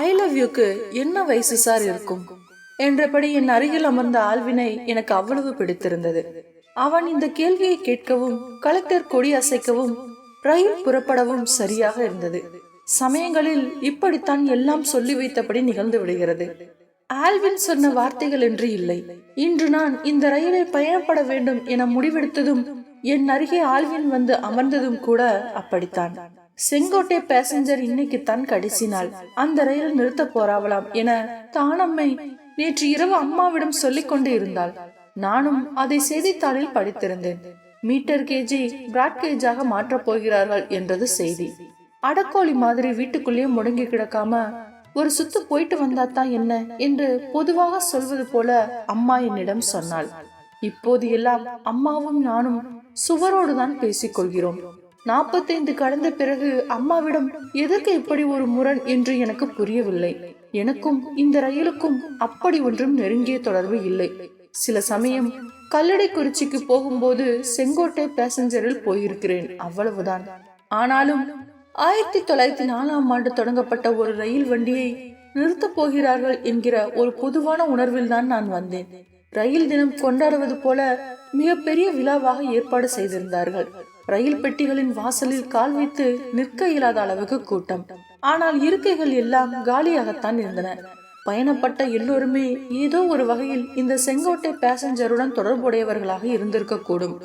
I love யூக்கு என்ன வயசு sir இருக்கும்? என்றபடி என் அருகில் அமர்ந்த ஆல்வினை எனக்கு அவ்வளவு பிடித்திருந்தது. அவன் இந்த கேள்வியை கேட்கவும் கலெக்டர் கொடி அசைக்கவும் ரயில் புறப்படவும் சரியாக இருந்தது. சமயங்களில் இப்படித்தான் எல்லாம் சொல்லி வைத்தபடி நிகழ்ந்து விடுகிறது. ஆல்வின் சொன்ன வார்த்தைகள் என்று இல்லை. இன்று நான் இந்த ரயிலில் பயணப்பட வேண்டும் என முடிவெடுத்ததும் என் அருகே ஆல்வின் வந்து அமர்ந்ததும் கூட அப்படித்தான். செங்கோட்டை பேசஞ்சர் இன்னைக்கு தான் கடைசி நாள் அந்த ரயில் நிறுத்த போறாவலாம் என தானம்மை நேற்று இரவு அம்மாவிடம் சொல்லிக் கொண்டு இருந்தாள். நானும் அதை செய்தித்தாளில் படித்திருந்தேன். மீட்டர் கேஜி பிராட் கேஜாக மாற்றப் போகிறார்கள் என்றது செய்தி. அடக்கோழி மாதிரி வீட்டுக்குள்ளேயே முடங்கி கிடக்காம ஒரு சுத்து போயிட்டு வந்தாதான் என்ன என்று பொதுவாக சொல்வது போல அம்மா என்னிடம் சொன்னாள். இப்போது எல்லாம் அம்மாவும் நானும் சுவரோடு தான் பேசிக் கொள்கிறோம். நாற்பத்தைந்து கடந்த பிறகு அம்மாவிடம் எதற்கு இப்படி ஒரு முரண் என்று எனக்கு புரியவில்லை. எனக்கும் இந்த ரயிலுக்கும் அப்படி ஒன்றும் நெருங்கிய தொடர்பு இல்லை. சில சமயம் கல்லடைக்குறிச்சிக்கு போகும்போது செங்கோட்டை பேசஞ்சரில் போயிருக்கிறேன். அவ்வளவுதான். ஆனாலும் ஆயிரத்தி தொள்ளாயிரத்தி நாலாம் ஆண்டு தொடங்கப்பட்ட ஒரு ரயில் வண்டியை நிறுத்தப் போகிறார்கள் என்கிற ஒரு பொதுவான உணர்வில் தான் நான் வந்தேன். ரயில் தினம் கொண்டாடுவது போல மிகப்பெரிய விழாவாக ஏற்பாடு செய்திருந்தார்கள். ரயில் பெட்டிகளின் வாசலில் கால் வைத்து நிற்க இயலாத அளவுக்கு கூட்டம். ஆனால் இருக்கைகள் எல்லாம் காலியாகத்தான் இருந்தன. பயணப்பட்ட எல்லோருமே ஏதோ ஒரு வகையில் இந்த செங்கோட்டை பேசஞ்சருடன் தொடர்புடையவர்களாக இருந்திருக்கக்கூடும்.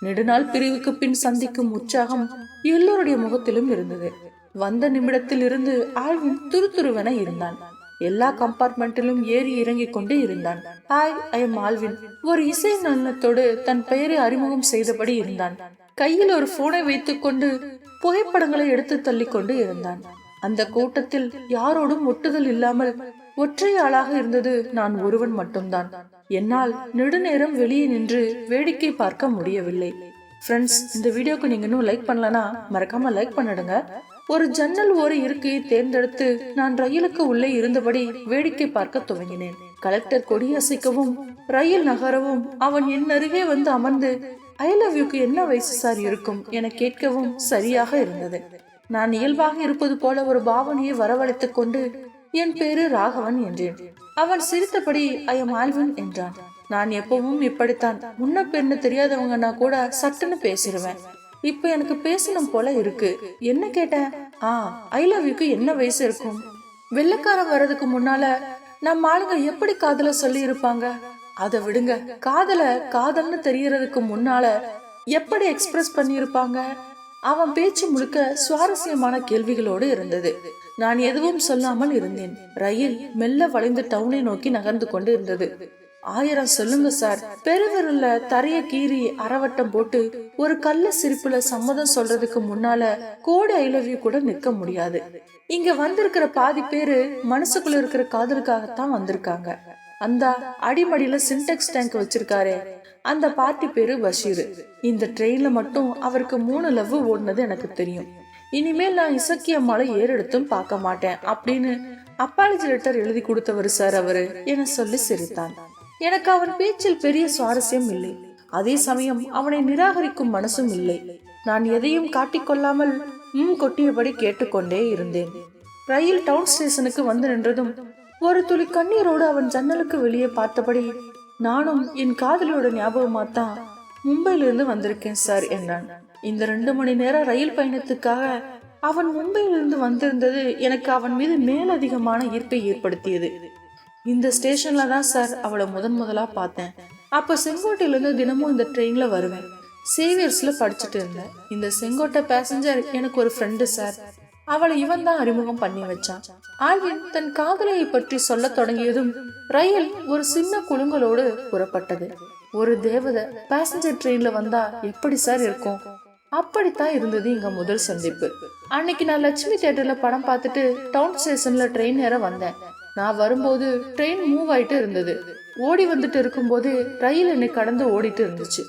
நெடுநாள் பிரிவுக்கு பின் சந்திக்கும் உற்சாகம் எல்லோருடைய முகத்திலும் இருந்தது. வந்த நிமிடத்தில் இருந்து ஆழ்வின் துருதுருவென இருந்தான். எல்லா கம்பார்ட்மெண்டிலும் ஏறி இறங்கிக் கொண்டு இருந்தான். ஹாய் ஐ எம் ஆல்வின் ஒரு இசை நல்லத்தோடு தன் பெயரை அறிமுகம் செய்தபடி இருந்தான். கையில் ஒரு போனை வைத்துக்கொண்டு புகைப்படங்களை எடுத்து தள்ளி கொண்டு இருந்தான். அந்த கூட்டத்தில் யாரோடும் ஒட்டுதல் இல்லாமல் ஒற்றை ஆளாக இருந்தது நான் ஒருவன் மட்டும்தான். என்னால் நெடுநேரம் வெளியே நின்று வேடிக்கை பார்க்க முடியவில்லை. ஃப்ரெண்ட்ஸ் இந்த வீடியோக்கு நீங்க இன்னும் லைக் பண்ணலனா மறக்காம லைக் பண்ணிடுங்க. ஒரு ஜன்னல் ஓர இருக்கையை தேர்ந்தெடுத்து நான் ரயிலுக்கு உள்ளே இருந்தபடி வேடிக்கை பார்க்க துவங்கினேன். கலெக்டர் கொடியசைக்கவும் ரயில் நகரவும் அவன் என் அருகே வந்து அமர்ந்து ஐ லவ் யூக்கு என்ன வயசு சார் இருக்கும் என கேட்கவும் சரியாக இருந்தது. நான் இயல்பாக இருப்பது போல ஒரு பாவனையை வரவழைத்துக் கொண்டு என் பேரு ராகவன் என்றேன். அவன் சிரித்தபடி ஐ எம் ஆல்வின் என்றான். நான் எப்பவும் இப்படித்தான். முன்ன பெண்ணு தெரியாதவங்கன்னா கூட சட்டுன்னு பேசிடுவேன் இப்ப எனக்கு பேசணும் போல இருக்கு. என்ன கேட்டேன்? ஆ ஐ லவ் யூக்கு என்ன வயசு இருக்கும்? வெள்ளைக்காரன் வர்றதுக்கு முன்னால நம்ம ஆளுங்க எப்படி காதல சொல்லி இருப்பாங்க அதை விடுங்க. காதல காதல்னு தெரியறதுக்கு முன்னால எப்படி எக்ஸ்பிரஸ் பண்ணியிருப்பாங்க? அவன் பேச்சு முழுக்க சுவாரஸ்யமான கேள்விகளோடு இருந்தது. நான் எதுவும் சொல்லாமல் இருந்தேன். ரயில் மெல்ல வளைந்து டவுனை நோக்கி நகர்ந்து கொண்டு இருந்தது. ஆயிரம் சொல்லுங்க சார். பெருவிரல்ல தரைய கீறி அரவட்டம் போட்டு ஒரு கள்ள சிரிப்புல சம்மதம் சொல்றதுக்கு முன்னால கோடி ஐ லவ் யூ கூட நிக்க முடியாது. இங்க வந்திருக்கிற பாதி பேரு மனசுக்குள்ள இருக்கிற காதலுக்காகத்தான் வந்திருக்காங்க. அந்த அடிமடியில சின்டெக்ஸ் டேங்க் வச்சிருக்காரே அந்த பார்ட்டி பேரு பஷீர் இந்த ட்ரெயின்ல மட்டும் அவருக்கு மூணு லவ் ஓடுனது எனக்கு தெரியும். இனிமேல் நான் இசக்கிய மலை ஏறெடுத்தும் பார்க்க மாட்டேன் அப்படின்னு அப்பாலஜி லெட்டர் எழுதி கொடுத்தவர் சார் அவரு என சொல்லி சிரித்தான். எனக்கு அவன் பேச்சில் பெரிய சுவாரஸ்யம் இல்லை. அதே சமயம் அவனை நிராகரிக்கும் மனசும் இல்லை. நான் எதையும் காட்டிக்கொள்ளாமல் ம் கொட்டியபடி கேட்டுக்கொண்டே இருந்தேன். ரயில் டவுன் ஸ்டேஷனுக்கு வந்து நின்றதும் ஒரு துளி கண்ணீரோடு அவன் ஜன்னலுக்கு வெளியே பார்த்தபடி நானும் என் காதலியோட ஞாபகமாத்தான் மும்பையிலிருந்து வந்திருக்கேன் சார் என்றான். இந்த ரெண்டு மணி நேரம் ரயில் பயணத்துக்காக அவன் மும்பையிலிருந்து வந்திருந்தது எனக்கு அவன் மீது மேலதிகமான ஈர்ப்பை ஏற்படுத்தியது. இந்த ஸ்டேஷன்ல தான் சார் அவளை முதன் முதலா பார்த்தேன். அப்ப செங்கோட்டையிலிருந்து தினமும் இந்த ட்ரெயின்ல வருவேன். சேவியர்ஸ்ல படிச்சுட்டு இருந்தேன். இந்த செங்கோட்டை பேசஞ்சர் எனக்கு ஒரு ஃப்ரெண்டு சார். அவளை இவன் தான் அறிமுகம் பண்ணி வச்சான். ஆல்வின் தன் காதலையை பற்றி சொல்ல தொடங்கியதும் ரயில் ஒரு சின்ன குலுங்கலோடு புறப்பட்டது. ஒரு தேவதை பேசஞ்சர் ட்ரெயின்ல வந்தா எப்படி சார் இருக்கும்? அப்படித்தான் இருந்தது இங்க முதல் சந்திப்பு. அன்னைக்கு நான் லட்சுமி தியேட்டர்ல படம் பார்த்துட்டு டவுன் ஸ்டேஷன்ல ட்ரெயின் நேரம் வந்தேன். நான் வரும்போது ட்ரெயின் மூவ் ஆயிட்டு இருந்தது. ஓடி வந்துட்டு இருக்கும்போது ரயில் என்னை கடந்து ஓடிட்டு இருந்துச்சு.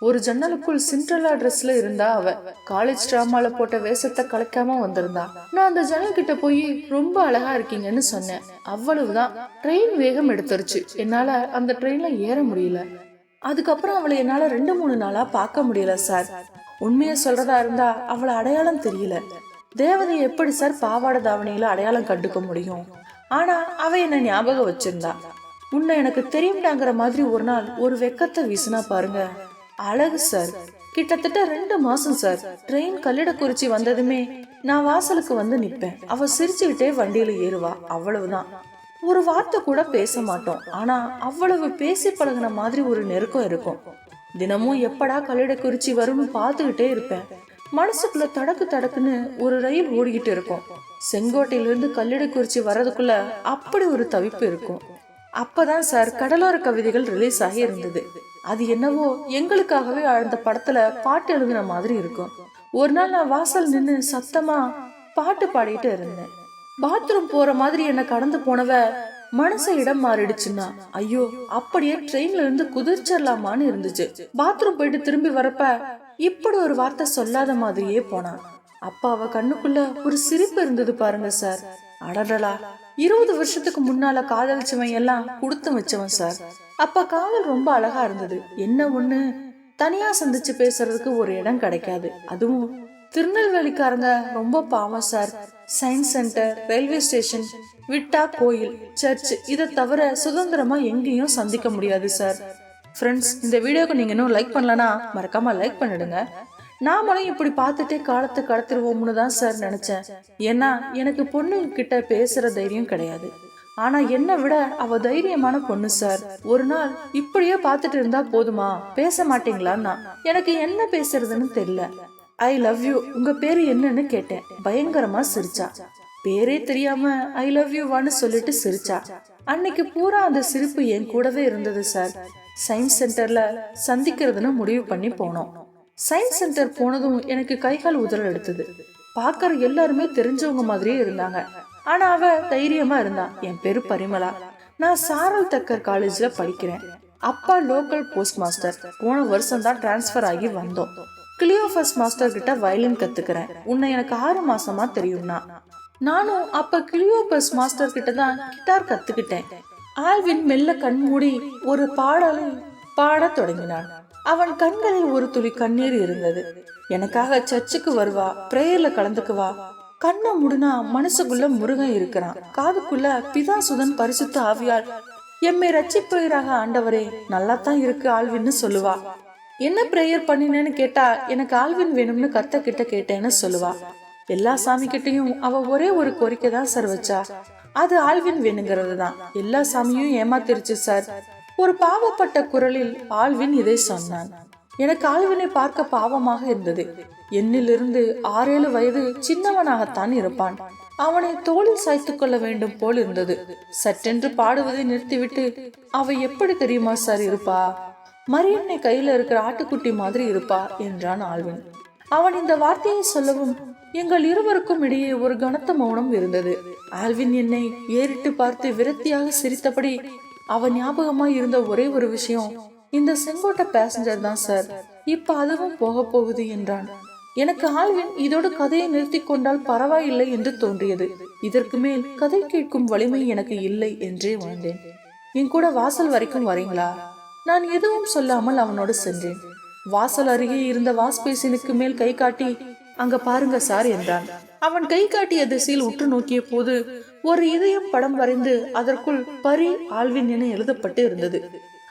ஒரு ஜன்னலுக்குள் சிண்ட்ரலா ட்ரெஸ்ல இருந்தா அவ. காலேஜ் டிராமால போட்ட வேஷத்தை கலைக்காம வந்திருந்தா. நான் அந்த ஜன்னல் கிட்ட போய் ரொம்ப அழகா இருக்கீங்கன்னு சொன்னேன். அவ்வளவுதான். ட்ரெயின் வேகம் எடுத்துருச்சு. என்னால அந்த ட்ரெயின்ல ஏற முடியல. அதுக்கப்புறம் அவளை என்னால ரெண்டு மூணு நாளா பார்க்க முடியல சார் உண்மையை சொல்றதா இருந்தா அவளை அடையாளம் தெரியல. தேவதை எப்படி சார் பாவாடை தாவணியில அடையாளம் கண்டுக்க முடியும்? ஆனா அவ என்ன ஞாபகம் வச்சிருந்தா? உன்னை எனக்கு தெரியும்டாங்கிற மாதிரி ஒரு நாள் ஒரு வெக்கத்தை வீசினா பாருங்க. அழகு சார் கிட்டத்தட்ட ரெண்டு மாசம் சார் ட்ரெயின் கல்லிடக்குறிச்சி வந்ததுமே நான் வாசலுக்கு வந்து நிப்பேன். அவ சிரிச்சுக்கிட்டே வண்டியில ஏறுவா. அவ்வளவுதான். ஒரு வார்த்தை கூட பேச மாட்டோம். ஆனா அவ்வளவு பேசி பழகுன மாதிரி ஒரு நெருக்கம் இருக்கும். தினமும் எப்படா கல்லிடக்குறிச்சி வரும்னு பார்த்துக்கிட்டே இருப்பேன். மனசுக்குள்ள தடக்கு தடக்குன்னு ஒரு ரயில் ஓடிக்கிட்டு இருக்கும். செங்கோட்டையிலிருந்து கல்லடைக்குறிச்சி வர்றதுக்குள்ள அப்படி ஒரு தவிப்பு இருக்கும். அப்பதான் சார் கடலோர கவிதைகள் ரிலீஸ் ஆகி இருந்தது. அது என்னவோ எங்களுக்காகவே அந்த படத்துல பாட்டு எழுதுன மாதிரி இருக்கும். ஒரு நாள் நான் வாசல் நின்று சத்தமா பாட்டு பாடிட்டு இருந்தேன். பாத்ரூம் போற மாதிரி என்ன கடந்து போனவ மனசு இடம் மாறிடுச்சுன்னா ஐயோ அப்படியே ட்ரெயின்ல இருந்து குதிர்ச்சிடலாமான்னு இருந்துச்சு. பாத்ரூம் போயிட்டு திரும்பி வரப்ப இப்படி ஒரு வார்த்தை சொல்லாத மாதிரியே போனான் அப்பா அவ கண்ணுக்குள்ள ஒரு சிரிப்பு இருந்தது பாருங்க சார். அடடலா இருபது வருஷத்துக்கு முன்னால காதலிச்சவன் எல்லாம் கொடுத்து வச்சவன் சார். அப்ப காதல் ரொம்ப அழகா இருந்தது. என்ன ஒண்ணு? தனியா சந்திச்சு பேசுறதுக்கு ஒரு இடம் கிடைக்காது. அதுவும் திருநெல்வேலிக்காரங்க ரொம்ப பாவம் sir. Science centre railway station விட்டா கோயில் சர்ச் இதை தவிர சுதந்திரமா எங்கேயும் சந்திக்க முடியாது சார். ஃப்ரெண்ட்ஸ் இந்த வீடியோக்கு நீங்கள் இன்னும் லைக் பண்ணலனா மறக்காமல் லைக் பண்ணிடுங்க. நாமளும் இப்படி பார்த்துட்டே காலத்தை கடத்திடுவோம்னு தான் சார் நினச்சேன். ஏன்னா எனக்கு பொண்ணு கிட்ட பேசுகிற தைரியம் கிடையாது. ஆனால் என்னை விட அவ தைரியமான பொண்ணு சார் ஒரு நாள் இப்படியே பார்த்துட்டு இருந்தா போதுமா? பேச மாட்டீங்களான்னா எனக்கு என்ன பேசுறதுன்னு தெரியல. ஐ லவ் யூ உங்க பேரு என்னன்னு கேட்டேன். பயங்கரமா சிரிச்சா. பேரே தெரியாம ஐ லவ் யூ வான்னு சொல்லிட்டு சிரிச்சா. அன்னைக்கு பூரா அந்த சிரிப்பு என் கூடவே இருந்தது சார் சயின்ஸ் சென்டர்ல சந்திக்கிறதுன்னு முடிவு பண்ணி போனோம். சயின்ஸ் சென்டர் போனதும் எனக்கு கைகால் உதறல் எடுத்தது. பார்க்கற எல்லாருமே தெரிஞ்சவங்க மாதிரியே இருந்தாங்க. ஆனா அவ தைரியமா இருந்தா. என் பேரு பரிமளா. நான் சாரல் தக்கர் காலேஜ்ல படிக்கிறேன். அப்பா லோக்கல் போஸ்ட் மாஸ்டர் போன வருஷம் தான் டிரான்ஸ்ஃபர் ஆகி வந்தோம். கிளியோஃபஸ் மாஸ்டர் கிட்ட வயலின் கத்துக்கிறேன். உன்னை எனக்கு ஆறு மாசமா தெரியும்னா. நானும் அப்ப கிளியோபஸ் மாஸ்டர் கிட்ட தான் கிட்டார் கத்துக்கிட்டேன். ஆல்வின் மெல்ல கண்மூடி ஒரு பாடலை பாடத் தொடங்கினான். அவன் கண்களில் ஒரு துளி கண்ணீர் இருந்தது. எனக்காக சர்ச்சுக்கு வருவா பிரேயர்ல கலந்துக்குவா கண்ணை முடுனா மனசுக்குள்ள முருகன் இருக்கிறான். காதுக்குள்ள பிதாசுதன் பரிசுத்த ஆவியால் எம்மை ரட்சிப்புகிறாக ஆண்டவரே நல்லா தான் இருக்கு ஆழ்வின்னு சொல்லுவா. என்ன ப்ரேயர் பண்ணினேன்னு கேட்டா எனக்கு ஆல்வின் வேணும்னு கத்த கிட்ட கேட்டேன்னு சொல்லுவா. எல்லா சாமி கிட்டையும் அவ ஒரே ஒரு கோரிக்கை தான் சார் வச்சா. அது ஆல்வின் வேணுங்கிறது தான் எல்லா சாமியும் ஏமாத்திருச்சு சார். ஒரு பாவப்பட்ட குரலில் ஆல்வின் இதை சொன்னான். எனக்கு ஆல்வினை பார்க்க பாவமாக இருந்தது. என்னிலிருந்து ஆறேழு வயது சின்னவனாகத்தான் இருப்பான். அவனை தோளில் சாய்த்து கொள்ள வேண்டும் போல் இருந்தது. சற்றென்று பாடுவதை நிறுத்திவிட்டு அவ எப்படி தெரியுமா சார் இருப்பா? மரியன்னை கையில இருக்கிற ஆட்டுக்குட்டி மாதிரி இருப்பா? என்றான் ஆழ்வின் அவன் இந்த வார்த்தையை சொல்லவும் எங்கள் இருவருக்கும் இடையே ஒரு கனத்த மௌனம் இருந்தது. ஆல்வின் என்னை ஏறிட்டு பார்த்து விரக்தியாக சிரித்தபடி அவன் ஞாபகமாய் இருந்த ஒரே ஒரு விஷயம் இந்த செங்கோட்டை பேசஞ்சர் தான் சார். இப்ப அதுவும் போக போகுது என்றான். எனக்கு ஆல்வின் இதோடு கதையை நிறுத்தி கொண்டால் பரவாயில்லை என்று தோன்றியது. இதற்கு மேல் கதை கேட்கும் வலிமை எனக்கு இல்லை என்றே வாழ்ந்தேன் என் கூட வாசல் வரைக்கும் வரீங்களா? நான் எதுவும் சொல்லாமல் அவனோடு சென்றேன். வாசல் அருகே இருந்த வாஸ்பேசினுக்கு மேல் கை காட்டி அங்க பாருங்க சார் என்றான். அவன் கை காட்டிய திசையில் உற்று நோக்கிய போது ஒரு இதயம் படம் வரைந்து அதற்குள் பரி ஆழ்வின் என எழுதப்பட்டு இருந்தது.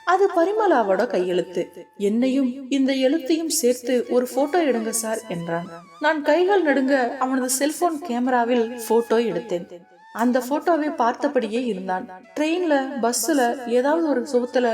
அது பரிமலாவோட கையெழுத்து. என்னையும் இந்த எழுத்தையும் சேர்த்து ஒரு போட்டோ எடுங்க சார் என்றான். நான் கைகள் நடுங்க அவனது செல்போன் கேமராவில் போட்டோ எடுத்தேன். அந்த போட்டோவை பார்த்தபடியே இருந்தான். ட்ரெயின்ல பஸ்ல ஏதாவது ஒரு சுகத்துல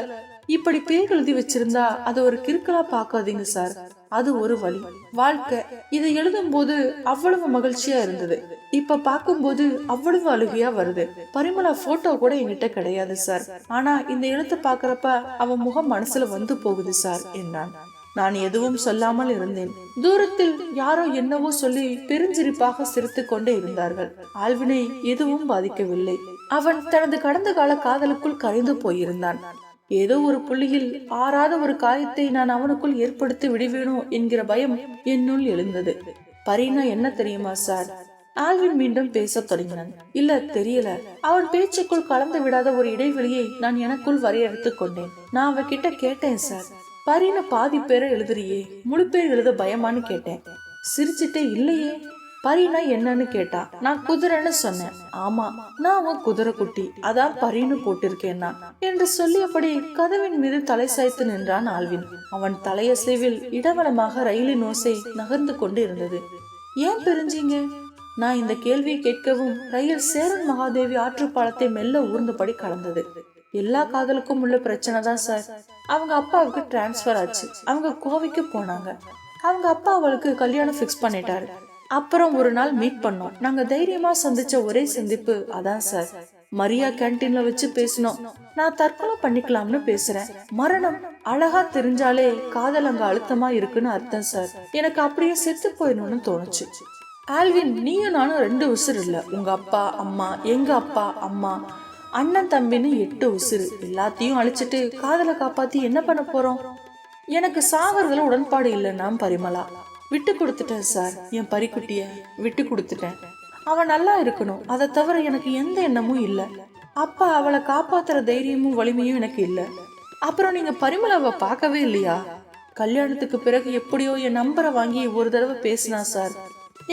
இப்படி பேர் எழுதி வச்சிருந்தா அது ஒரு கிறுக்கலா பாக்காதீங்க சார். அது ஒரு வழி. வாழ்க்கை. இதை எழுதும் போது அவ்வளவு மகிழ்ச்சியா இருந்தது. இப்ப பார்க்கும்போது அவ்வளவு அழுகையா வருது. பரிமலா போட்டோ கூட என்கிட்ட கிடையாது சார். ஆனா இந்த எழுத்தை பாக்குறப்ப அவன் முகம் மனசுல வந்து போகுது சார் என்றான். நான் எதுவும் சொல்லாமல் இருந்தேன். தூரத்தில் யாரோ என்னவோ சொல்லி பெருஞ்சிரிப்பாக சிரித்து கொண்டே இருந்தார்கள். ஆழ்வினை எதுவும் பாதிக்கவில்லை. அவன் தனது கடந்த கால காதலுக்குள் கரைந்து போயிருந்தான். ஏதோ ஒரு புள்ளியில் ஆறாத ஒரு காயத்தை நான் அவனுக்குள் ஏற்படுத்தி விடுவேனோ என்கிற பயம் என்னுள் எழுந்தது. பரீனா என்ன தெரியுமா சார்? ஆல்வின் மீண்டும் பேசத் தொடங்கினான். இல்ல தெரியல. அவன் பேச்சுக்குள் கலந்து விடாத ஒரு இடைவெளியை நான் எனக்குள் வரையறுத்துக் கொண்டேன். நான் அவகிட்ட கேட்டேன் சார். பரீன பாதி பேரை எழுதுறியே முழு பேர் எழுத பயமான்னு கேட்டேன். சிரிச்சிட்டே இல்லையே. பரினா என்னன்னு கேட்டா நான் குதிரைன்னு சொன்னேன். ஆமா நான் அவன் குதிரை குட்டி அதான் பரின்னு போட்டிருக்கேன் நான் என்று சொல்லியபடி கதவின் மீது தலை சாய்த்து நின்றான் ஆல்வின். அவன் தலையசைவில் இடவளமாக ரயிலின் ஓசை நகர்ந்து கொண்டு இருந்தது ஏன் பிரிஞ்சீங்க? நான் இந்த கேள்வியை கேட்கவும் ரயில் சேரன் மகாதேவி ஆற்றுப்பாலத்தை மெல்ல ஊர்ந்தபடி கலந்தது. எல்லா காதலுக்கும் உள்ள பிரச்சனை தான் சார். அவங்க அப்பாவுக்கு டிரான்ஸ்ஃபர் ஆச்சு. அவங்க கோவைக்கு போனாங்க. அவங்க அப்பா அவளுக்கு கல்யாணம் ஃபிக்ஸ் பண்ணிட்டாரு. அப்புறம் ஒரு நாள் மீட் பண்ணோம். நாங்க தைரியமா சந்திச்ச ஒரே சந்திப்பு. அதான் சார் மரியா கேன்டீன்ல வச்சு பேசினோம். நான் தற்கொலை பண்ணிக்கலாம்னு பேசுறேன். மரணம் அழகா தெரிஞ்சாலே காதல் அங்க அழுத்தமா இருக்குன்னு அர்த்தம் சார் எனக்கு அப்படியே செத்து போயிடணும்னு தோணுச்சு. ஆல்வின் நீயும் நானும் ரெண்டு உசுறு இல்ல. உங்க அப்பா அம்மா எங்க அப்பா அம்மா. அண்ணன் தம்பின்னு எட்டு உசுறு. எல்லாத்தையும் அழிச்சிட்டு காதலை காப்பாத்தி என்ன பண்ண போறோம்? எனக்கு சாவறதுல உடன்பாடு இல்லைன்னா பரிமளா. விட்டு கொடுத்துட்டேன் சார். என் பறிக்குட்டிய விட்டு கொடுத்துட்டேன். அவன் நல்லா இருக்கணும். அதை தவிர எனக்கு எந்த எண்ணமும் இல்லை. அப்பா அவளை காப்பாத்துற தைரியமும் வலிமையும் எனக்கு இல்லை. அப்புறம் நீங்க பரிமளவை பார்க்கவே இல்லையா? கல்யாணத்துக்கு பிறகு எப்படியோ என் நம்பரை வாங்கி ஒரு தடவை பேசினா சார்.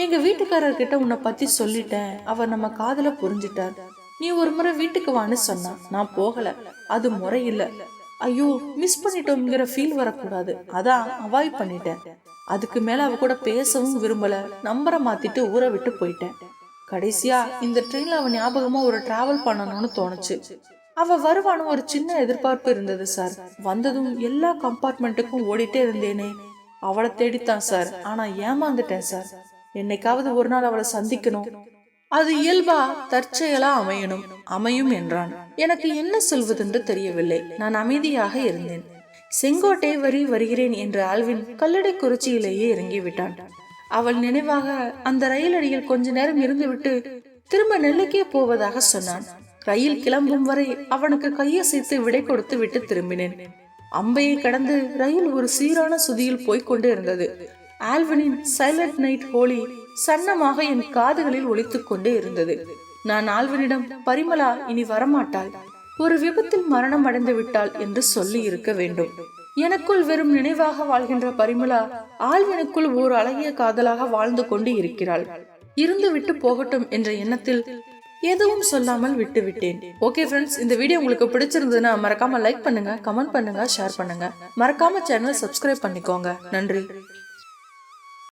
எங்க வீட்டுக்காரர்கிட்ட உன்னை பத்தி சொல்லிட்டேன். அவர் நம்ம காதல புரிஞ்சிட்டார். நீ ஒரு முறை வீட்டுக்கு வான்னு சொன்னா நான் போகல. அது முறை இல்லை. ஐயோ மிஸ் பண்ணிட்டோம்ங்கிற ஃபீல் வரக்கூடாது. அதான் அவாய்ட் பண்ணிட்டேன். அதுக்கு மேல அவ கூட பேசவும் விரும்பல. நம்பரை மாத்திட்டு ஊரை விட்டு போயிட்டேன். கடைசியா இந்த ட்ரெயின்ல அவன் ஞாபகமா ஒரு டிராவல் பண்ணணும்னு தோணுச்சு. அவ வருவானு ஒரு சின்ன எதிர்பார்ப்பு இருந்தது சார் வந்ததும் எல்லா கம்பார்ட்மெண்ட்டுக்கும் ஓடிட்டே இருந்தேனே. அவளை தேடித்தான் சார் ஆனா ஏமாந்துட்டேன் சார் என்னைக்காவது ஒரு நாள் அவளை சந்திக்கணும். அது இயல்பா தற்செயலா அமையணும். அமையும் என்றான். எனக்கு என்ன சொல்வதென்று தெரியவில்லை. நான் அமைதியாக இருந்தேன். செங்கோட்டை வரி வருகிறேன் என்ற ஆல்வின் கல்லடை குறிச்சியிலேயே இறங்கிவிட்டான். அவள் நினைவாக அந்த ரயில் அடியில் கொஞ்ச நேரம் இருந்துவிட்டு திரும்ப நெல்லைக்கே போவதாக சொன்னான். ரயில் கிளம்பும் வரை அவனுக்கு கையசைத்து விடை கொடுத்து விட்டு திரும்பினேன். அம்பையை கடந்து ரயில் ஒரு சீரான சுதியில் போய்கொண்டு இருந்தது. ஆல்வனின் சைலண்ட் நைட் ஹோலி சன்னமாக என் காதுகளில் ஒழித்துக் கொண்டே இருந்தது. நான் ஆல்வனிடம் பரிமளா இனி வரமாட்டாள் ஒரு விபத்தில் மரணம் அடைந்து விட்டாள் என்று சொல்லி இருக்க வேண்டும். எனக்குள் வெறும் நினைவாக வாழ்கின்ற பரிமளா ஆழ்வனுக்குள் ஓர் அழகிய காதலாக வாழ்ந்து கொண்டு இருக்கிறாள். இருந்து விட்டு போகட்டும் என்ற எண்ணத்தில் எதுவும் சொல்லாமல் விட்டு விட்டேன். ஓகே ஃப்ரெண்ட்ஸ் இந்த வீடியோ உங்களுக்கு பிடிச்சிருந்ததுன்னா மறக்காம லைக் பண்ணுங்க கமெண்ட் பண்ணுங்க ஷேர் பண்ணுங்க. மறக்காம சேனல் சப்ஸ்கிரைப் பண்ணிக்கோங்க. நன்றி.